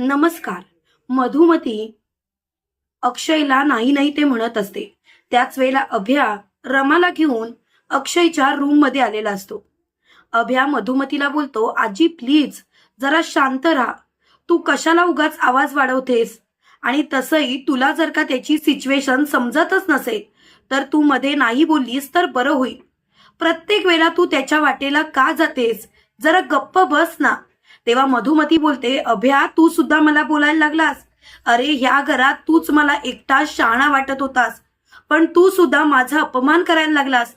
नमस्कार. मधुमती अक्षयला नाही नाही ते म्हणत असते. त्याच वेळेला अभ्या रमाला घेऊन अक्षयच्या रूममध्ये आलेला असतो. अभ्या मधुमतीला बोलतो आजी प्लीज जरा शांत राहा. तू कशाला उगाच आवाज वाढवतेस? आणि तसंही तुला जर का त्याची सिच्युएशन समजतच नसेल तर तू मध्ये नाही बोललीस तर बरं होईल. प्रत्येक वेळा तू त्याच्या वाटेला का जातेस? जरा गप्प बस ना. तेव्हा मधुमती बोलते अभ्या तू सुद्धा मला बोलायला लागलास. अरे ह्या घरात तूच मला एकटा शाणा वाटत होतास. पण तू सुद्धा माझा अपमान करायला लागलास.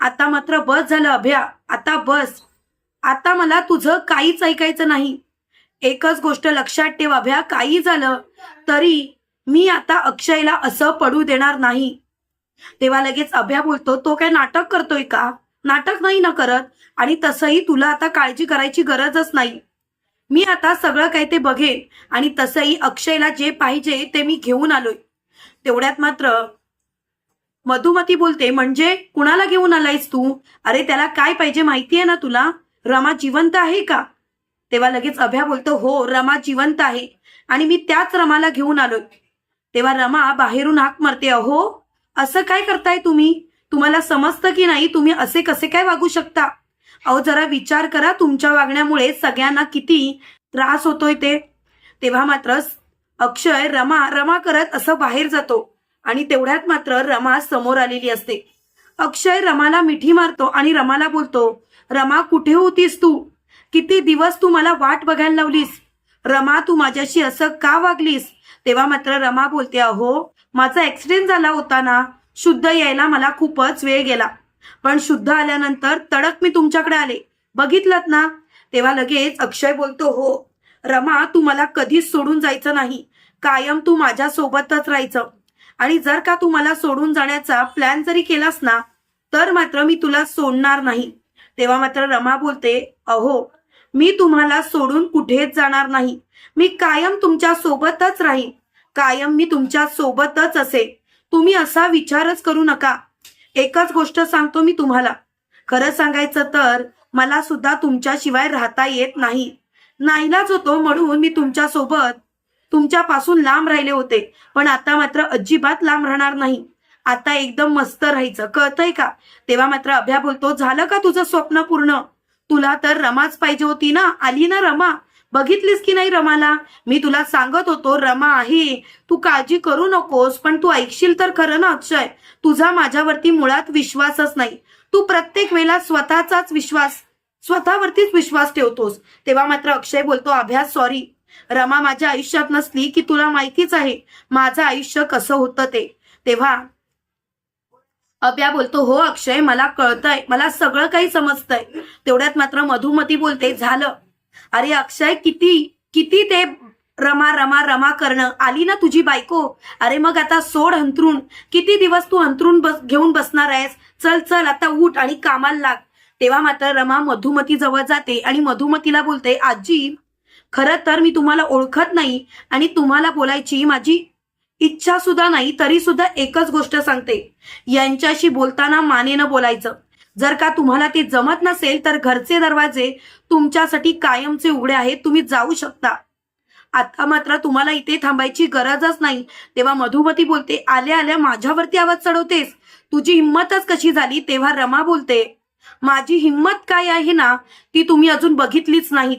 आता मात्र बस झालं अभ्या. आता बस. आता मला तुझं काहीच ऐकायचं नाही. एकच गोष्ट लक्षात ठेव अभ्या. काही झालं तरी मी आता अक्षयला असं पडू देणार नाही. तेव्हा लगेच अभ्या बोलतो तो काय नाटक करतोय का? नाटक नाही ना करत. आणि तसंही तुला आता काळजी करायची गरजच नाही. मी आता सगळं काय ते बघेन आणि तसंही अक्षयला जे पाहिजे ते मी घेऊन आलोय. तेवढ्यात मात्र मधुमती बोलते म्हणजे कुणाला घेऊन आलायस तू? अरे त्याला काय पाहिजे माहितीये ना तुला? रमा जिवंत आहे का? तेव्हा लगेच अभ्या बोलतो हो रमा जिवंत आहे आणि मी त्याच रमाला घेऊन आलोय. तेव्हा रमा बाहेरून हाक मारते अहो असं काय करताय तुम्ही? तुम्हाला समजतं की नाही? तुम्ही असे कसे काय वागू शकता? अहो जरा विचार करा तुमच्या वागण्यामुळे सगळ्यांना किती त्रास होतोय ते. तेव्हा मात्र अक्षय रमा रमा करत असं बाहेर जातो आणि तेवढ्यात मात्र रमा समोर आलेली असते. अक्षय रमाला मिठी मारतो आणि रमाला बोलतो रमा कुठे होतीस तू? किती दिवस तू मला वाट बघायला लावलीस? रमा तू माझ्याशी असं का वागलीस? तेव्हा मात्र रमा बोलते अहो माझा ऍक्सिडेंट झाला होता ना. शुद्ध यायला मला खूपच वेळ गेला. पण शुद्ध आल्यानंतर तडक मी तुमच्याकडे आले. बघितलं ना? तेव्हा लगेच अक्षय बोलतो हो रमा तू मला कधीच सोडून जायचं नाही. कायम तू माझ्या सोबतच राहायचं. आणि जर का तू मला सोडून जाण्याचा प्लॅन जरी केलास ना तर मात्र मी तुला सोडणार नाही. तेव्हा मात्र रमा बोलते अहो मी तुम्हाला सोडून कुठेच जाणार नाही. मी कायम तुमच्या सोबतच राहीन. कायम मी तुमच्या सोबतच असे. तुम्ही असा विचारच करू नका. एकच गोष्ट सांगतो मी तुम्हाला. खरं सांगायचं तर मला सुद्धा तुमच्याशिवाय राहता येत नाही. नाईलाज होतो म्हणून मी तुमच्यासोबत तुमच्यापासून लांब राहिले होते. पण आता मात्र अजिबात लांब राहणार नाही. आता एकदम मस्त राहायचं. कळतंय का? तेव्हा मात्र अभ्या बोलतो झालं का तुझं स्वप्न पूर्ण? तुला तर रमाच पाहिजे होती ना? आली ना रमा? बघितलीस की नाही रमाला? मी तुला सांगत होतो रमा आहे. तू काळजी करू नकोस पण तू ऐकशील तर खरं ना अक्षय? तुझा माझ्यावरती मुळात विश्वासच नाही. तू प्रत्येक वेळेला स्वतःचाच विश्वास स्वतःवरतीच विश्वास ठेवतोस. तेव्हा मात्र अक्षय बोलतो अभ्यास सॉरी रमा माझ्या आयुष्यात नसली की तुला माहितीच आहे माझं आयुष्य कसं होतं ते. तेव्हा अभ्या बोलतो हो अक्षय मला कळतंय. मला सगळं काही समजतंय. तेवढ्यात मात्र मधुमती बोलते झालं. अरे अक्षय किती किती ते रमा रमा रमा करणं. आली ना तुझी बायको? अरे मग आता सोड हंतरून. किती दिवस तू हंतरून बस घेऊन बसणार आहेस? चल चल आता उठ आणि कामाला लाग. तेव्हा मात्र रमा मधुमती जवळ जाते आणि मधुमतीला बोलते आजी खरं तर मी तुम्हाला ओळखत नाही आणि तुम्हाला बोलायची माझी इच्छा सुद्धा नाही तरी सुद्धा एकच गोष्ट सांगते. यांच्याशी बोलताना मानेनं बोलायचं. जर का तुम्हाला ते जमत नसेल तर घरचे दरवाजे तुमच्यासाठी कायमचे उघडे आहेत तुम्ही जाऊ शकता. आता मात्र तुम्हाला इथे थांबायची गरजच नाही. तेव्हा मधुमती बोलते आल्या आल्या माझ्यावरती आवाज चढवतेस. तुझी हिंमतच कशी झाली? तेव्हा रमा बोलते माझी हिंमत काय आहे ना ती तुम्ही अजून बघितलीच नाहीत.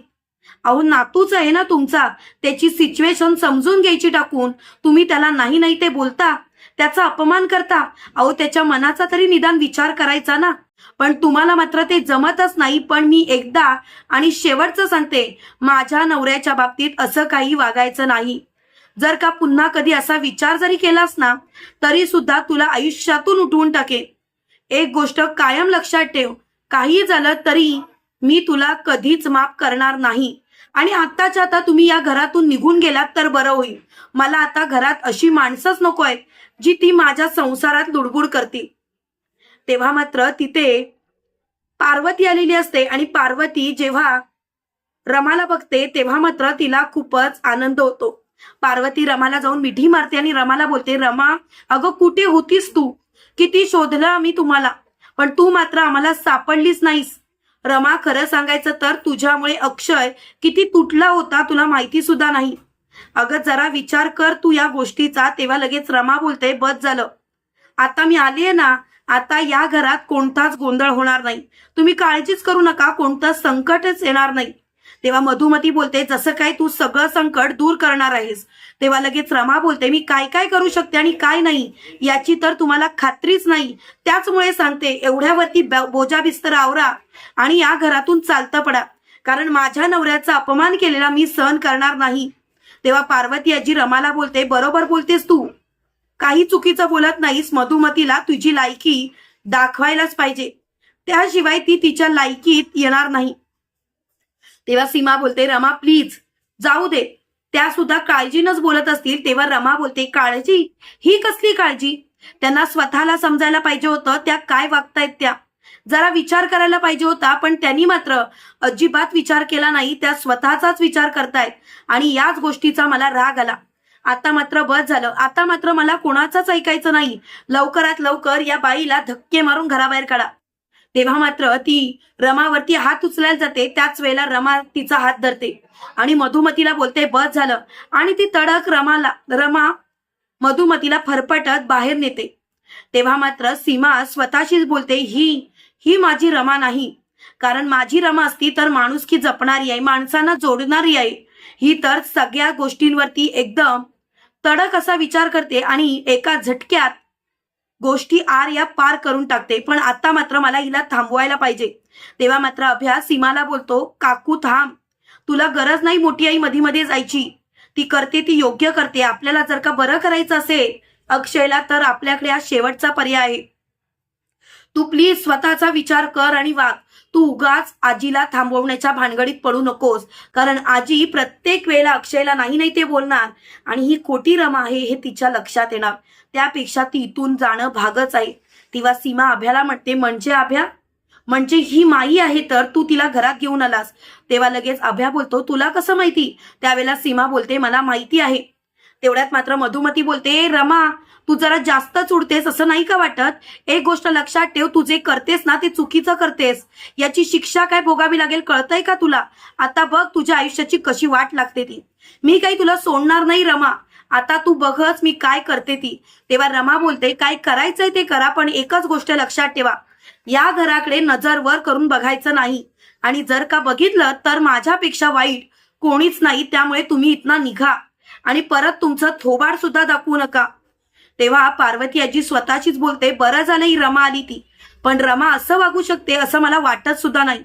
अहो नातूच आहे ना तुमचा. त्याची सिच्युएशन समजून घ्यायची टाकून तुम्ही त्याला नाही नाही ते बोलता. त्याचा अपमान करता. अहो त्याच्या मनाचा तरी निदान विचार करायचा ना. पण तुम्हाला मात्र ते जमतच नाही पण मी एकदा आणि शेवटचं सांगते माझ्या नवऱ्याच्या बाबतीत असं काही वागायचं नाही. जर का पुन्हा कधी असा विचार जरी केलास ना तरी सुद्धा तुला आयुष्यातून उठवून टाकेन. एक गोष्ट कायम लक्षात ठेव काही झालं तरी मी तुला कधीच माफ करणार नाही. आणि आत्ताच्या आता तुम्ही या घरातून निघून गेलात तर बरं होईल. मला आता घरात अशी माणसंच नको आहेत जी ती माझ्या संसारात लुडबुड करतील तेव्हा मात्र तिथे पार्वती आलेली असते आणि पार्वती जेव्हा रमाला बघते तेव्हा मात्र तिला खूपच आनंद होतो. पार्वती रमाला जाऊन मिठी मारते आणि रमाला बोलते रमा अगं कुठे होतीस तू? किती शोधलं आम्ही तुम्हाला. पण तू मात्र आम्हाला सापडलीच नाहीस. रमा खरं सांगायचं तर तुझ्यामुळे अक्षय किती तुटला होता तुला माहिती सुद्धा नाही. अगं जरा विचार कर तू या गोष्टीचा. तेव्हा लगेच रमा बोलते बस झालं. आता मी आलीये ना आता या घरात कोणताच गोंधळ होणार नाही. तुम्ही काळजीच करू नका कोणतं संकटच येणार नाही. तेव्हा मधुमती बोलते जसं काय तू सगळं संकट दूर करणार आहेस. तेव्हा लगेच रमा बोलते मी काय काय करू शकते आणि काय नाही? याची तर तुम्हाला खात्रीच नाही. त्याचमुळे सांगते एवढ्यावरती ब- बोजा बिस्तर आवरा आणि या घरातून चालतं पडा. कारण माझ्या नवऱ्याचा अपमान केलेला मी सहन करणार नाही. तेव्हा पार्वती आजी रमाला बोलते बरोबर बोलतेस तू. काही चुकीचं बोलत नाहीस मधुमतीला तुझी लायकी दाखवायलाच पाहिजे. त्याशिवाय ती तिच्या लायकीत येणार नाही. तेव्हा सीमा बोलते रमा प्लीज जाऊ दे. त्या सुद्धा काळजीनच बोलत असतील. तेव्हा रमा बोलते काळजी? ही कसली काळजी? त्यांना स्वतःला समजायला पाहिजे होतं त्या काय वागतायत त्या? जरा विचार करायला पाहिजे होता पण त्यांनी मात्र अजिबात विचार केला नाही त्या स्वतःचाच विचार करतायत. आणि याच गोष्टीचा मला राग आला. आता मात्र बस झालं. आता मात्र मला कोणाचंच ऐकायचं नाही. लवकरात लवकर या बाईला धक्के मारून घराबाहेर काढा. तेव्हा मात्र ती रमावरती हात उचलायला जाते. त्याच वेळेला रमा तिचा हात धरते. आणि मधुमतीला बोलते बस झालं. आणि ती तडक रमाला रमा मधुमतीला फरफटत बाहेर नेते. तेव्हा मात्र सीमा स्वतःशीच बोलते ही ही माझी रमा नाही. कारण माझी रमा असती तर माणुसकी जपणारी आहे माणसांना जोडणारी आहे. ही तर सगळ्या गोष्टींवरती एकदम तडक असा विचार करते आणि एका झटक्यात गोष्टी आर या पार करून टाकते. पण आता मात्र मला हिला थांबवायला पाहिजे. तेव्हा मात्र अभ्यास सीमाला बोलतो काकू थांब. तुला गरज नाही मोठी आई मध्ये मध्ये जायची. ती करते ती योग्य करते. आपल्याला जर का बरं करायचं असेल अक्षयला तर आपल्याकडे हा शेवटचा पर्याय आहे. तू प्लीज स्वतःचा विचार कर आणि वाग. तू उगाच आजीला थांबवण्याच्या भानगडीत पडू नकोस. कारण आजी प्रत्येक वेळेला अक्षयला नाही नाही ते बोलणार. आणि ही खोटी रमा आहे हे तिच्या लक्षात येणार. त्यापेक्षा ती इथून जाणं भागच आहे. तेव्हा सीमा अभ्याला म्हणते म्हणजे अभ्या? म्हणजे ही माई आहे तर तू तिला घरात घेऊन आलास. तेव्हा लगेच अभ्या बोलतो तुला कसं माहिती? त्यावेळेला सीमा बोलते मला माहिती आहे. तेवढ्यात मात्र मधुमती बोलते रमा तू जरा जास्तच उडतेस असं नाही का वाटत? एक गोष्ट लक्षात ठेव तू जे करतेस ना ते चुकीचं करतेस. याची शिक्षा काय भोगावी लागेल कळतंय का तुला? आता बघ तुझ्या आयुष्याची कशी वाट लागते ती. मी काही तुला सोडणार नाही रमा. आता तू बघच मी काय करते ती. तेव्हा रमा बोलते काय करायचंय ते करा पण एकच गोष्ट लक्षात ठेवा. या घराकडे नजर वर करून बघायचं नाही. आणि जर का बघितलं तर माझ्यापेक्षा वाईट कोणीच नाही त्यामुळे तुम्ही इथनं निघा. आणि परत तुमचं थोबाड सुद्धा दाखवू नका. तेव्हा पार्वती आजी स्वतःचीच बोलते बरं झालं ही रमा आली ती. पण रमा असं वागू शकते असं मला वाटत सुद्धा नाही.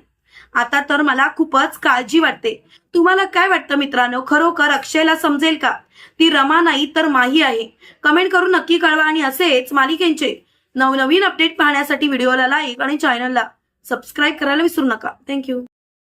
आता तर मला खूपच काळजी वाटते. तुम्हाला काय वाटतं मित्रांनो? खरोखर अक्षयला समजेल का? ती रमा नाही तर माही आहे. कमेंट करून नक्की कळवा आणि असेच मालिकेंचे नवनवीन अपडेट पाहण्यासाठी व्हिडिओला लाईक आणि चॅनलला सबस्क्राईब करायला विसरू नका. थँक्यू.